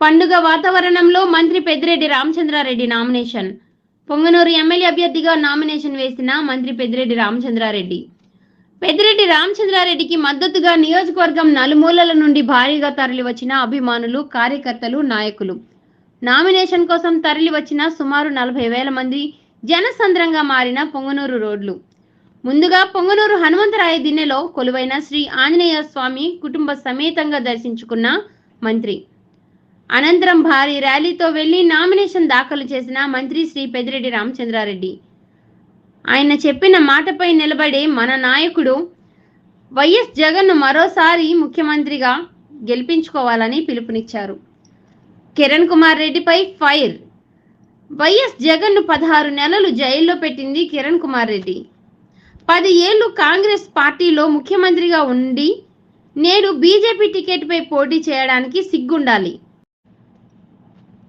పండుగ వాతావరణంలో మంత్రి పెద్దిరెడ్డి రామచంద్రారెడ్డి నామినేషన్. పొంగనూరు ఎమ్మెల్యే అభ్యర్థిగా నామినేషన్ వేసిన మంత్రి పెద్దిరెడ్డి రామచంద్రారెడ్డి. పెద్దిరెడ్డి రామచంద్రారెడ్డికి మద్దతుగా నియోజకవర్గం నలుమూలల నుండి భారీగా తరలివచ్చిన అభిమానులు కార్యకర్తలు నాయకులు. నామినేషన్ కోసం తరలి వచ్చిన సుమారు నలభై వేల మంది జనసంద్రంగా మారిన పొంగనూరు రోడ్లు. ముందుగా పొంగనూరు హనుమంతరాయ దిన్నెలో కొలువైన శ్రీ ఆంజనేయ స్వామి కుటుంబ సమేతంగా దర్శించుకున్న మంత్రి. అనంతరం భారీ ర్యాలీతో వెళ్ళి నామినేషన్ దాఖలు చేసిన మంత్రి శ్రీ పెద్దిరెడ్డి రామచంద్రారెడ్డి. ఆయన చెప్పిన మాటపై నిలబడే మన నాయకుడు వైఎస్ జగన్ను మరోసారి ముఖ్యమంత్రిగా గెలిపించుకోవాలని పిలుపునిచ్చారు. కిరణ్ కుమార్ రెడ్డిపై ఫైర్. వైఎస్ జగన్ను పదహారు నెలలు జైల్లో పెట్టింది కిరణ్ కుమార్ రెడ్డి. పది ఏళ్ళు కాంగ్రెస్ పార్టీలో ముఖ్యమంత్రిగా ఉండి నేడు బీజేపీ టికెట్పై పోటీ చేయడానికి సిగ్గుండాలి.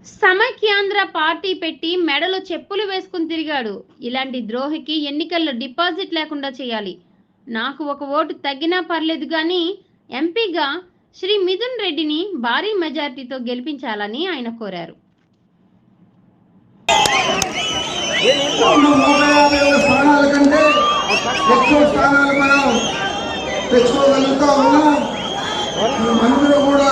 సమైక్యాంధ్ర పార్టీ పెట్టి మెడలో చెప్పులు వేసుకుని తిరిగాడు. ఇలాంటి ద్రోహికి ఎన్నికల్లో డిపాజిట్ లేకుండా చేయాలి. నాకు ఒక ఓటు తగ్గినా పర్లేదు కానీ ఎంపీగా శ్రీ మిథున్ రెడ్డిని భారీ మెజార్టీతో గెలిపించాలని ఆయన కోరారు. కూడా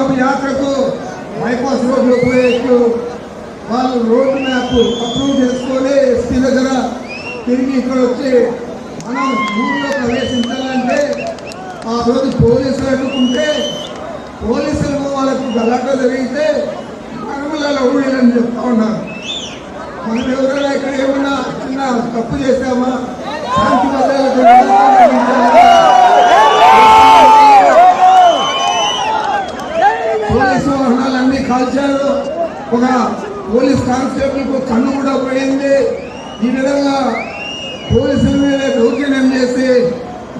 చంద్రబాబు యాత్రకు బైపాస్ రోడ్లు పోయేట్టు వాళ్ళు రోడ్డు మ్యాప్ అప్రూవ్ చేసుకొని ఎస్పీ దగ్గర తిరిగి ఇక్కడ వచ్చి మనం ఊళ్ళో ప్రవేశించాలంటే ఆ రోజు పోలీసులు అడ్డుకుంటే పోలీసులు వాళ్ళకు గలాట జరిగితే మనములలో ఊళ్ళని చెప్తా ఉన్నారు. మనం ఎవరైనా ఇక్కడ ఏమన్నా చిన్న తప్పు చేశామా? శాంతి భద్రతలకు పోలీస్ కానిస్టేబుల్కు కన్ను కూడా పోయింది. ఈ విధంగా పోలీసుల మీద దౌర్జన్యం చేసి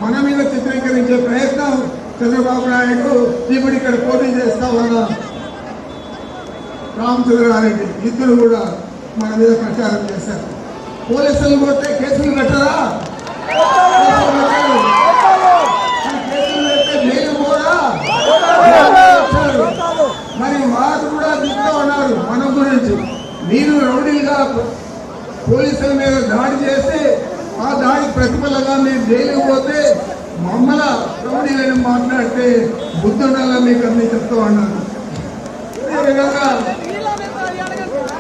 మన మీద చిత్రీకరించే ప్రయత్నం చంద్రబాబు నాయుడు ఇప్పుడు ఇక్కడ పోటీ చేస్తా ఉన్న రామచంద్రారెడ్డి ఇద్దరు కూడా మన మీద ప్రచారం చేశారు. పోలీసులు పోతే కేసులు కేసులు పెడితే పోరా? మరి వారు కూడా చెప్తా ఉన్నారు. రౌడీలుగా పోలీసుల మీద దాడి చేసి ఆ దాడి ప్రతిఫలంగా మేము జైలుకు పోతే మమ్మల రౌడీలని మాట్లాడితే బుద్ధి మీకు అన్ని చెప్తా ఉన్నారు అదేవిధంగా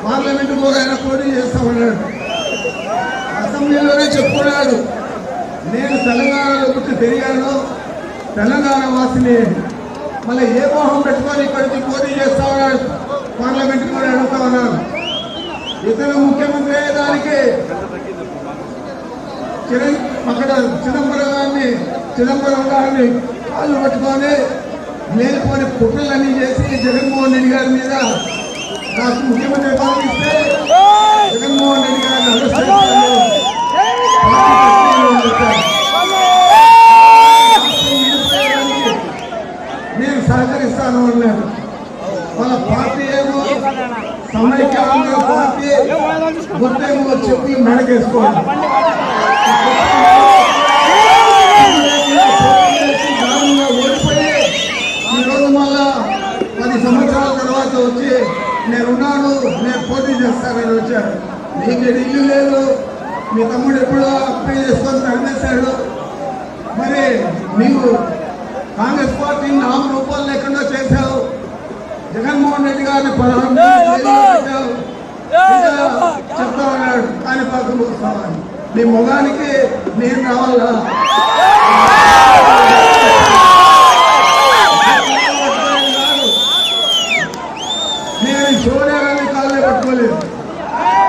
పార్లమెంట్ కూడా ఆయన పోటీ చేస్తా ఉన్నాడు. అసెంబ్లీలోనే చెప్పుకున్నాడు నేను తెలంగాణలో పుట్టి పెరిగాను. తెలంగాణ వాసిని మళ్ళీ ఏ మోహం పెట్టుకొని ఇక్కడికి పోటీ చేస్తా ఉన్నాడు? పార్లమెంట్ కూడా అడుగుతా ఉన్నాను. ఇతను ముఖ్యమంత్రి అయ్యేదానికి చిరం అక్కడ చిదంబరం గారిని చిదంబరం గారిని కాళ్ళు పట్టుకొని మేలుకొని కుట్రలన్నీ చేసి జగన్మోహన్ రెడ్డి గారి మీద నాకు ముఖ్యమంత్రి పదవి జగన్మోహన్ రెడ్డి గారిని అరెస్ట్ చేస్తాను. నేను సహకరిస్తాను అన్నాడు వాళ్ళ పార్టీ ఏమో పార్టీ గుర్తేమో చెప్పి మెడకేసుకోవాలి. ఓడిపోయి ఈరోజు మళ్ళా పది సంవత్సరాల తర్వాత వచ్చి నేనున్నాను నేను పోటీ చేస్తానని వచ్చాను నీకు ఇల్లు లేదు మీ తమ్ముడు ఎప్పుడో అప్లై చేసుకొని తరమేశాడు మరి నీవు కాంగ్రెస్ పార్టీ నామ రూపాలు లేకుండా చేశావు. జగన్మోహన్ రెడ్డి గారిని పదహారు చెప్తా ఉన్నాడు కానీ పక్కన వస్తామని. నీ ముఖానికి నేను రావాలా పట్టుకోలేదు.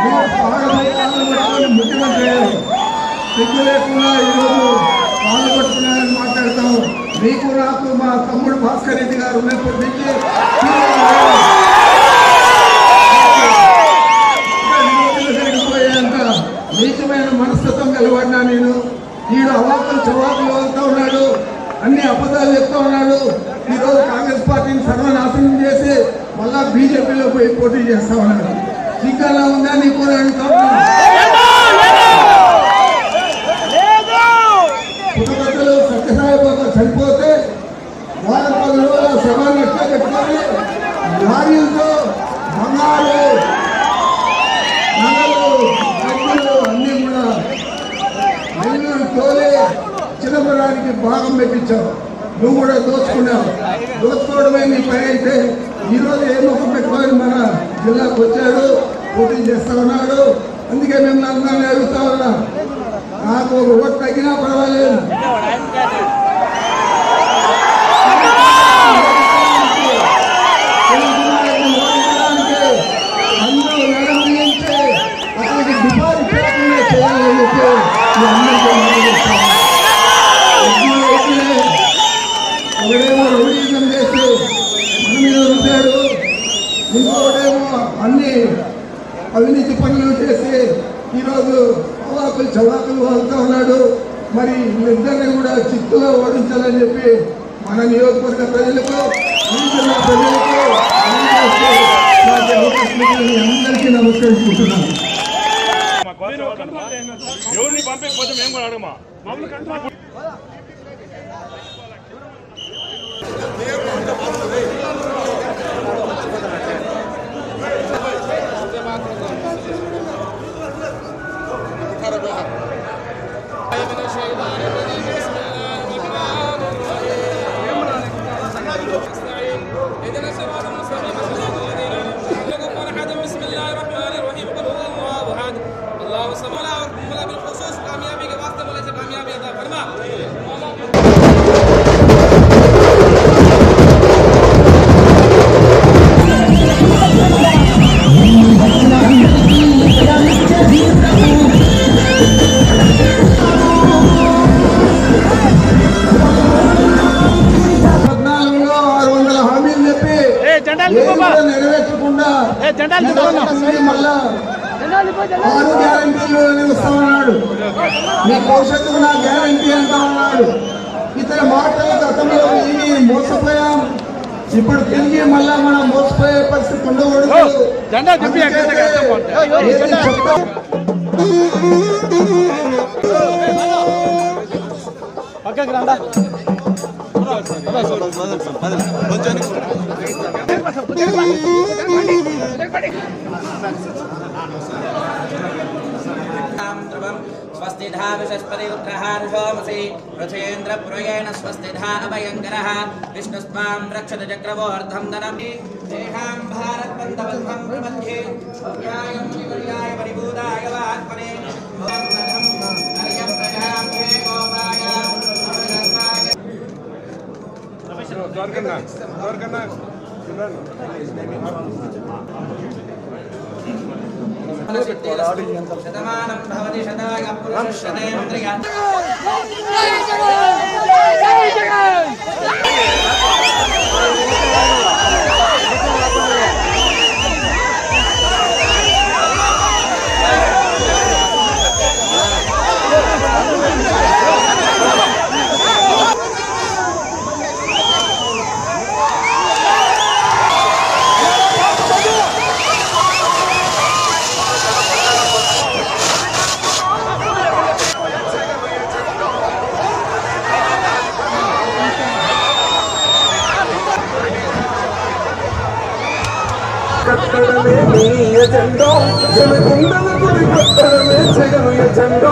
మీరు పాలన పట్టుకొని ముఖ్యమంత్రి అయ్యారు సిగ్గు లేకుండా ఈరోజు పాలు పట్టుకున్నారని మాట్లాడతాము. మీకు నాకు మా తమ్ముడు భాస్కర్ రెడ్డి గారు ఉన్నప్పటి నుంచి జరిగిపోయేంత నీచమైన మనస్తత్వం కలవాడినా నేను. ఈడు అవాకులు చవాకులు వెళ్తా ఉన్నాడు. అన్ని అబద్ధాలు చెప్తా ఉన్నాడు. ఈరోజు కాంగ్రెస్ పార్టీని సర్వనాశనం చేసి మళ్ళా బీజేపీలో పోయి పోటీ చేస్తా ఉన్నాడు. ఇంకా ఉందా నీకు అని అడుగుతా ఉన్నాను. పుట్టపక్కలు చనిపోతే వాళ్ళ పది రోజుల శవాన్ని ఎట్లా పెట్టుకొని లారీలతో బంగారు నగలు డబ్బులు అన్నీ కూడా నెల్లూరు తోలే చిదంబరానికి భాగం పెట్టించావు నువ్వు కూడా దోచుకున్నావు. దోచుకోవడమే నీ పని అయితే ఈరోజు ఏ ముఖం పెట్టుకొని మన జిల్లాకు వచ్చాడు? పోటీ చేస్తా ఉన్నాడు. అందుకే మిమ్మల్ని అందరినీ అడుగుతా ఉన్నా. నాకు ఒక ఓటు తగ్గినా పర్వాలేదు. ఒకడేమో రౌడీజం చేసి మన మీద ఇంకోటేమో అన్ని అవినీతి పనులు చేసి ఈరోజు అవాకులు చవాకులు వాళ్తా ఉన్నాడు. మరి వీళ్ళిద్దరిని కూడా చిత్తుగా ఓడించాలని చెప్పి మన నియోజకవర్గ ప్రజలకు జిల్లా ప్రజలకు అందరికీ నమస్కరించుకుంటున్నాను. ఎవరిని పంపించకపోతే మేము కూడా అడగమా? الأربعة من الشيطان الرجيم మళ్ళా ఆరు గ్యారంటీలు ఉన్నాడు. మీ భవిష్యత్తుకు నా గ్యారంటీ అంటా ఉన్నాడు. ఇతర మాటలు గతంలో విని మోసపోయాం. ఇప్పుడు తిరిగి మళ్ళా మనం మోసపోయే పరిస్థితి ఉండకూడదు. జెండా తిప్పి स्वस्तिधाविषस्परिग्रहार्षोमसि रथेन्द्रप्रयेण स्वस्तिधा अभयङ्करः विष्णुस्मां रक्षत चक्रवोऽर्धं धनमि परिभूताय वा దొరకన్నా దొరకన్నా శతమానం భవతి శతాయ పురుషశతేంద్రియ కట్టడమే ఎజెండా జనకుండల గుడి కట్టడమే జగను ఎజెండా.